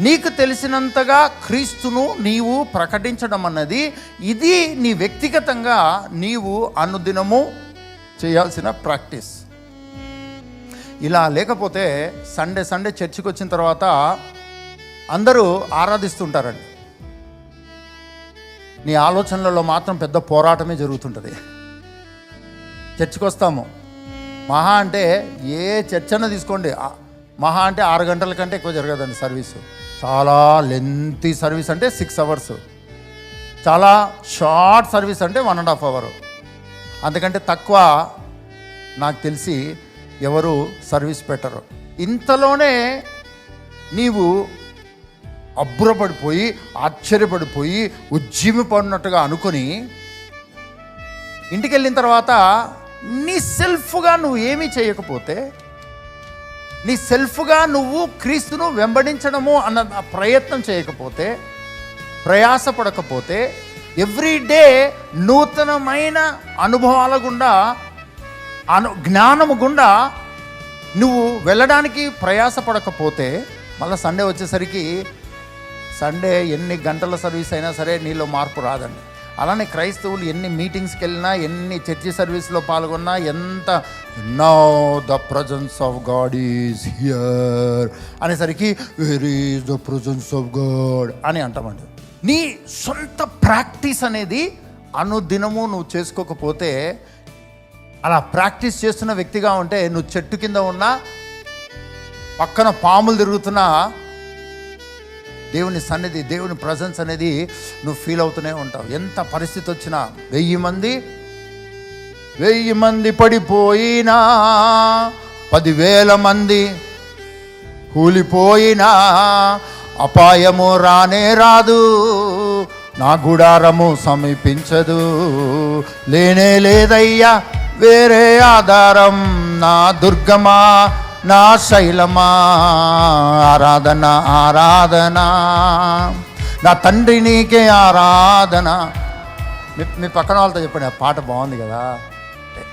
నీకు తెలిసినంతగా క్రీస్తును నీవు ప్రకటించడం అన్నది ఇది నీ వ్యక్తిగతంగా నీవు అనుదినము చేయాల్సిన ప్రాక్టీస్. ఇలా లేకపోతే సండే సండే చర్చికి వచ్చిన తర్వాత అందరూ ఆరాధిస్తుంటారండి. నీ ఆలోచనలలో మాత్రం పెద్ద పోరాటమే జరుగుతుంటుంది. చర్చికి వస్తాము మహా అంటే ఏ చర్చన తీసుకోండి. మహా అంటే ఆరు గంటల కంటే ఎక్కువ జరగదండి సర్వీసు. చాలా లెంతీ సర్వీస్ అంటే సిక్స్ అవర్స్. చాలా షార్ట్ సర్వీస్ అంటే వన్ అండ్ హాఫ్ అవర్. అందుకంటే తక్కువ నాకు తెలిసి ఎవరు సర్వీస్ పెట్టరు. ఇంతలోనే నీవు అబ్బురపడిపోయి ఆశ్చర్యపడిపోయి ఉజ్జీమిపడినట్టుగా అనుకొని ఇంటికి వెళ్ళిన తర్వాత నీ సెల్ఫ్గా నువ్వు ఏమీ చేయకపోతే నీ సెల్ఫ్గా నువ్వు క్రీస్తును వెంబడించడము అన్న ప్రయత్నం చేయకపోతే ప్రయాసపడకపోతే ఎవ్రీడే నూతనమైన అనుభవాల గుండా అను జ్ఞానము గుండా నువ్వు వెళ్ళడానికి ప్రయాసపడకపోతే మళ్ళీ సండే వచ్చేసరికి సండే ఎన్ని గంటల సర్వీస్ అయినా సరే నీలో మార్పు రాదండి. అలానే క్రైస్తవులు ఎన్ని మీటింగ్స్కి వెళ్ళినా ఎన్ని చర్చి సర్వీస్లో పాల్గొన్నా ఎంత now the presence of God is here అనేసరికి where is the presence of God అని అంటామండి నీ సొంత ప్రాక్టీస్ అనేది అనుదినము నువ్వు చేసుకోకపోతే అలా ప్రాక్టీస్ చేస్తున్న వ్యక్తిగా ఉంటే నువ్వు చెట్టు కింద ఉన్నా పక్కన పాములు తిరుగుతున్నా దేవుని సన్నిధి దేవుని ప్రజెన్స్ అనేది నువ్వు ఫీల్ అవుతూనే ఉంటావు. ఎంత పరిస్థితి వచ్చినా వెయ్యి మంది వెయ్యి మంది పడిపోయినా పదివేల మంది కూలిపోయినా అపాయము రానే రాదు నా గుడారము సమీపించదు లేనే లేదయ్యా వేరే ఆధారం నా దుర్గమా నా శైలమా. ఆరాధన ఆరాధన. నా తండ్రి నీకే ఆరాధన. మీ మీ పక్కన వాళ్ళతో చెప్పండి ఆ పాట బాగుంది కదా.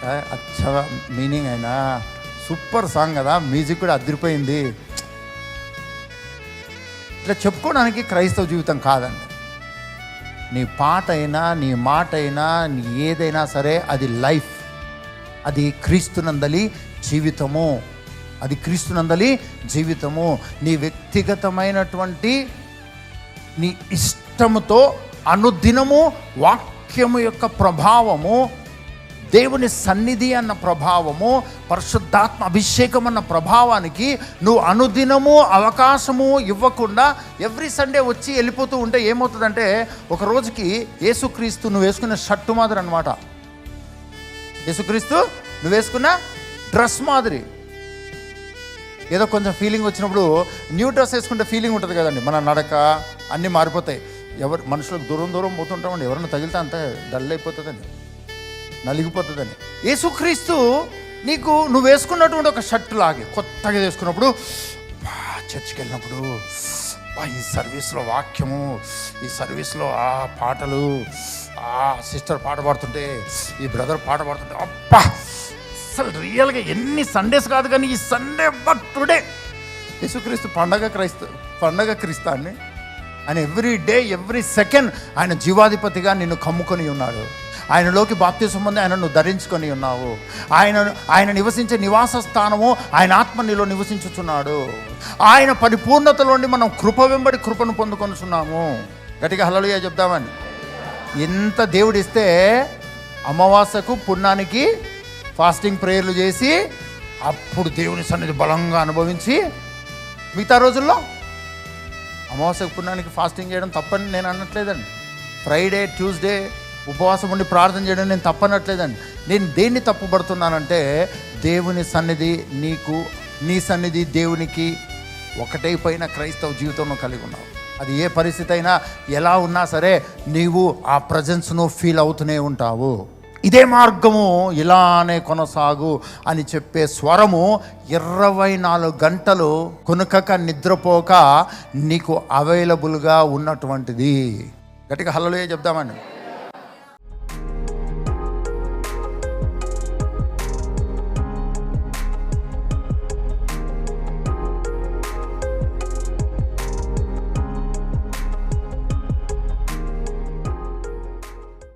ఏ, అచ్చ మీనింగ్ అయినా. సూపర్ సాంగ్ కదా మ్యూజిక్ కూడా అదిరిపోయింది. ఇట్లా చెప్పుకోవడానికి క్రైస్తవ జీవితం కాదండి. నీ పాట అయినా నీ మాట అయినా నీ ఏదైనా సరే అది లైఫ్. అది క్రీస్తునందలి జీవితము. అది క్రీస్తునందలి జీవితము. నీ వ్యక్తిగతమైనటువంటి నీ ఇష్టముతో అనుదినము వాక్యము యొక్క ప్రభావము దేవుని సన్నిధి అన్న ప్రభావము పరిశుద్ధాత్మ అభిషేకం అన్న ప్రభావానికి నువ్వు అనుదినము అవకాశము ఇవ్వకుండా ఎవ్రీ సండే వచ్చి వెళ్ళిపోతూ ఉంటే ఏమవుతుందంటే ఒక రోజుకి యేసుక్రీస్తు నువ్వు వేసుకున్న షర్టు మాదిరి అనమాట యేసుక్రీస్తు నువ్వు వేసుకున్న డ్రెస్ మాదిరి. ఏదో కొంచెం ఫీలింగ్ వచ్చినప్పుడు న్యూ డ్రెస్ వేసుకుంటే ఫీలింగ్ ఉంటుంది కదండి. మన నడక అన్నీ మారిపోతాయి. ఎవరు మనుషులకు దూరం దూరం పోతుంటామండి. ఎవరైనా తగిలితే అంతే డల్ అయిపోతుందండి. నలిగిపోతుందని యేసుక్రీస్తు నీకు నువ్వు వేసుకున్నటువంటి ఒక షర్ట్ లాగే కొత్తగా వేసుకున్నప్పుడు బా, చర్చికి వెళ్ళినప్పుడు బా, ఈ సర్వీస్లో వాక్యము ఈ సర్వీస్లో ఆ పాటలు ఆ సిస్టర్ పాట పాడుతుంటే ఈ బ్రదర్ పాట పాడుతుంటే అబ్బా అసలు రియల్గా ఎన్ని సండేస్ కాదు కానీ ఈ సండే బట్ టుడే. యేసుక్రీస్తు పండగ క్రైస్త పండగ క్రీస్తాన్ని ఆయన ఎవ్రీ డే ఎవ్రీ సెకండ్ ఆయన జీవాధిపతిగా నిన్ను కమ్ముకొని ఉన్నాడు. ఆయనలోకి బాప్తిసం పొంది ఆయన నువ్వు ధరించుకొని ఉన్నావు. ఆయన ఆయన నివసించే నివాస స్థానము ఆయన ఆత్మ నీలో నివసించుచున్నాడు. ఆయన పరిపూర్ణతలోని మనం కృప వెంబడి కృపను పొందుకొనుచున్నాము గట్టిగా హలలుగా చెప్దామని. ఎంత దేవుడిస్తే అమావాస్యకు పుణ్యానికి ఫాస్టింగ్ ప్రేయర్లు చేసి అప్పుడు దేవుని సన్నిధి బలంగా అనుభవించి మిగతా రోజుల్లో అమావాస్య పుణ్యానికి ఫాస్టింగ్ చేయడం తప్పని నేను అనట్లేదండి. ఫ్రైడే ట్యూస్డే ఉపవాసం ఉండి ప్రార్థన చేయడం నేను తప్పనట్లేదండి. నేను దేన్ని తప్పుపడుతున్నానంటే దేవుని సన్నిధి నీకు నీ సన్నిధి దేవునికి ఒకటైపోయిన క్రైస్తవ జీవితంలో కలిగి ఉన్నావు. అది ఏ పరిస్థితి అయినా ఎలా ఉన్నా సరే నీవు ఆ ప్రజెన్స్ను ఫీల్ అవుతూనే ఉంటావు. ఇదే మార్గము ఇలానే కొనసాగు అని చెప్పే స్వరము ఇరవై నాలుగు గంటలు కొనుకక నిద్రపోక నీకు అవైలబుల్గా ఉన్నటువంటిది. గట్టిగా హల్లలే చెప్దామండి.